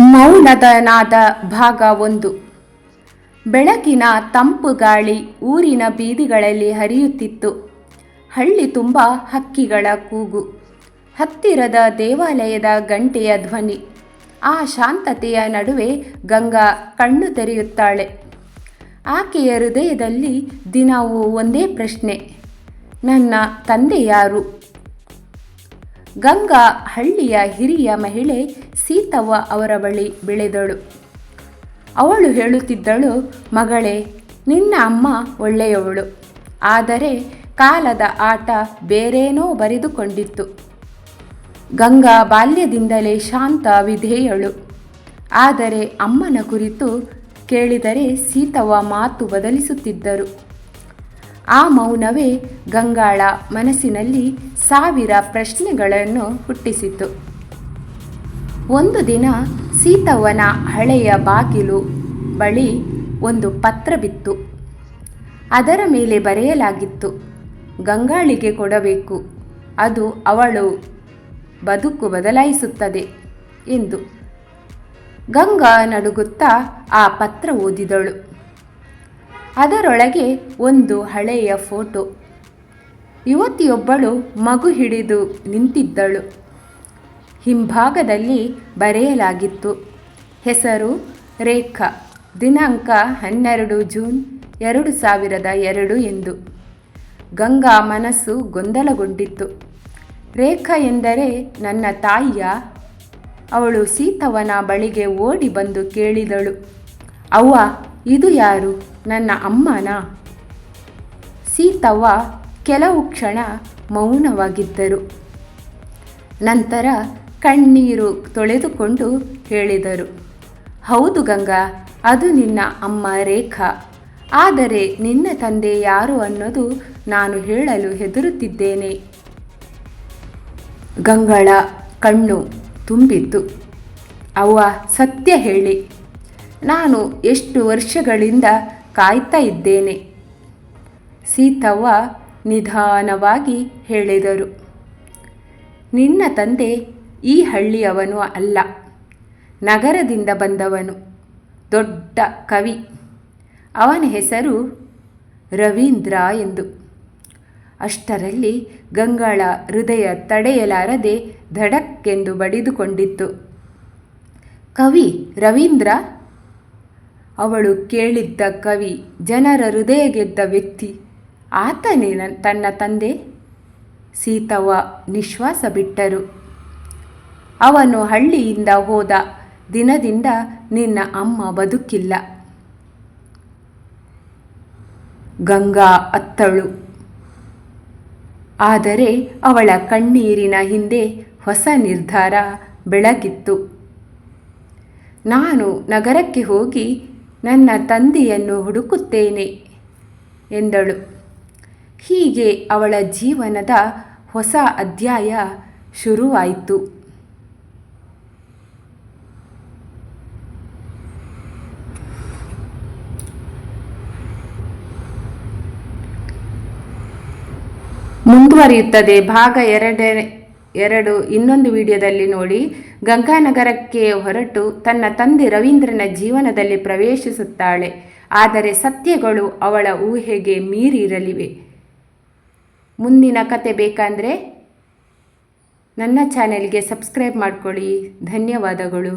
ಮೌನದ ನಾದ ಭಾಗ ಒಂದು. ಬೆಳಕಿನ ತಂಪು ಗಾಳಿ ಊರಿನ ಬೀದಿಗಳಲ್ಲಿ ಹರಿಯುತ್ತಿತ್ತು. ಹಳ್ಳಿ ತುಂಬ ಹಕ್ಕಿಗಳ ಕೂಗು. ಹತ್ತಿರದ ದೇವಾಲಯದ ಗಂಟೆಯ ಧ್ವನಿ. ಆ ಶಾಂತತೆಯ ನಡುವೆ ಗಂಗಾ ಕಣ್ಣು ತೆರೆಯುತ್ತಾಳೆ. ಆಕೆಯ ಹೃದಯದಲ್ಲಿ ದಿನವೂ ಒಂದೇ ಪ್ರಶ್ನೆ. ನನ್ನ ತಂದೆ ಯಾರು? ಗಂಗಾ ಹಳ್ಳಿಯ ಹಿರಿಯ ಮಹಿಳೆ ಸೀತವ್ವ ಅವರ ಬಳಿ ಬೆಳೆದಳು. ಅವಳು ಹೇಳುತ್ತಿದ್ದಳು, ಮಗಳೇ, ನಿನ್ನ ಅಮ್ಮ ಒಳ್ಳೆಯವಳು. ಆದರೆ ಕಾಲದ ಆಟ ಬೇರೇನೋ ಬರೆದುಕೊಂಡಿತ್ತು. ಗಂಗಾ ಬಾಲ್ಯದಿಂದಲೇ ಶಾಂತ ವಿಧೇಯಳು. ಆದರೆ ಅಮ್ಮನ ಕುರಿತು ಕೇಳಿದರೆ ಸೀತವ್ವ ಮಾತು ಬದಲಿಸುತ್ತಿದ್ದರು. ಆ ಮೌನವೇ ಗಂಗಾಳ ಮನಸ್ಸಿನಲ್ಲಿ ಸಾವಿರ ಪ್ರಶ್ನೆಗಳನ್ನು ಹುಟ್ಟಿಸಿತು. ಒಂದು ದಿನ ಸೀತವ್ವನ ಹಳೆಯ ಬಾಗಿಲು ಬಳಿ ಒಂದು ಪತ್ರ ಬಿತ್ತು. ಅದರ ಮೇಲೆ ಬರೆಯಲಾಗಿತ್ತು, ಗಂಗಾಳಿಗೆ ಕೊಡಬೇಕು. ಅದು ಅವಳು ಬದುಕು ಬದಲಾಯಿಸುತ್ತದೆ ಎಂದು. ಗಂಗಾ ನಡುಗುತ್ತಾ ಆ ಪತ್ರ ಓದಿದಳು. ಅದರೊಳಗೆ ಒಂದು ಹಳೆಯ ಫೋಟೋ. ಯುವತಿಯೊಬ್ಬಳು ಮಗು ಹಿಡಿದು ನಿಂತಿದ್ದಳು. ಹಿಂಭಾಗದಲ್ಲಿ ಬರೆಯಲಾಗಿತ್ತು. ಹೆಸರು ರೇಖಾ. ದಿನಾಂಕ ಹನ್ನೆರಡು ಜೂನ್ ಎರಡು ಸಾವಿರದ ಎರಡು ಎಂದು. ಗಂಗಾ ಮನಸ್ಸು ಗೊಂದಲಗೊಂಡಿತ್ತು. ರೇಖಾ ಎಂದರೆ ನನ್ನ ತಾಯಿಯ? ಅವಳು ಸೀತವನ ಬಳಿಗೆ ಓಡಿ ಬಂದು ಕೇಳಿದಳು. ಅವ್ವ, ಇದು ಯಾರು? ನನ್ನ ಅಮ್ಮನ? ಸೀತವ್ವ ಕೆಲವು ಕ್ಷಣ ಮೌನವಾಗಿದ್ದರು. ನಂತರ ಕಣ್ಣೀರು ತೊಳೆದುಕೊಂಡು ಹೇಳಿದರು, ಹೌದು ಗಂಗಾ, ಅದು ನಿನ್ನ ಅಮ್ಮ ರೇಖಾ. ಆದರೆ ನಿನ್ನ ತಂದೆ ಯಾರು ಅನ್ನೋದು ನಾನು ಹೇಳಲು ಹೆದರುತ್ತಿದ್ದೇನೆ. ಗಂಗಳ ಕಣ್ಣು ತುಂಬಿತ್ತು. ಅವ್ವ, ಸತ್ಯ ಹೇಳಿ. ನಾನು ಎಷ್ಟು ವರ್ಷಗಳಿಂದ ಕಾಯ್ತಾ ಇದ್ದೇನೆ. ಸೀತವ್ವ ನಿಧಾನವಾಗಿ ಹೇಳಿದರು, ನಿನ್ನ ತಂದೆ ಈ ಹಳ್ಳಿಯವನು ಅಲ್ಲ. ನಗರದಿಂದ ಬಂದವನು. ದೊಡ್ಡ ಕವಿ. ಅವನ ಹೆಸರು ರವೀಂದ್ರ ಎಂದು. ಅಷ್ಟರಲ್ಲಿ ಗಂಗಾಳ ಹೃದಯ ತಡೆಯಲಾರದೆ ಧಡಕ್ಕೆಂದು ಬಡಿದುಕೊಂಡಿತ್ತು. ಕವಿ ರವೀಂದ್ರ? ಅವಳು ಕೇಳಿದ್ದ ಕವಿ ಜನರ ಹೃದಯ ಗೆದ್ದ ವ್ಯಕ್ತಿ. ಆತನೇ ತನ್ನ ತಂದೆ. ಸೀತವ್ವ ನಿಶ್ವಾಸ ಬಿಟ್ಟರು ಅವನು ಹಳ್ಳಿಯಿಂದ ಹೋದ ದಿನದಿಂದ ನಿನ್ನ ಅಮ್ಮ ಬದುಕಿಲ್ಲ. ಗಂಗಾ ಅತ್ತಳು. ಆದರೆ ಅವಳ ಕಣ್ಣೀರಿನ ಹಿಂದೆ ಹೊಸ ನಿರ್ಧಾರ ಬೆಳಗಿತ್ತು. ನಾನು ನಗರಕ್ಕೆ ಹೋಗಿ ನನ್ನ ತಂದೆಯನ್ನು ಹುಡುಕುತ್ತೇನೆ ಎಂದಳು. ಹೀಗೆ ಅವಳ ಜೀವನದ ಹೊಸ ಅಧ್ಯಾಯ ಶುರುವಾಯಿತು. ಮುಂದುವರಿಯುತ್ತದೆ. ಭಾಗ ಎರಡ, ಎರಡು ಇನ್ನೊಂದು ವಿಡಿಯೋದಲ್ಲಿ ನೋಡಿ. ಗಂಗಾನಗರಕ್ಕೆ ಹೊರಟು ತನ್ನ ತಂದೆ ರವೀಂದ್ರನ ಜೀವನದಲ್ಲಿ ಪ್ರವೇಶಿಸುತ್ತಾಳೆ. ಆದರೆ ಸತ್ಯಗಳು ಅವಳ ಊಹೆಗೆ ಮೀರಿರಲಿವೆ. ಮುಂದಿನ ಕತೆ ಬೇಕಂದರೆ ನನ್ನ ಚಾನೆಲ್ಗೆ ಸಬ್ಸ್ಕ್ರೈಬ್ ಮಾಡ್ಕೊಳ್ಳಿ. ಧನ್ಯವಾದಗಳು.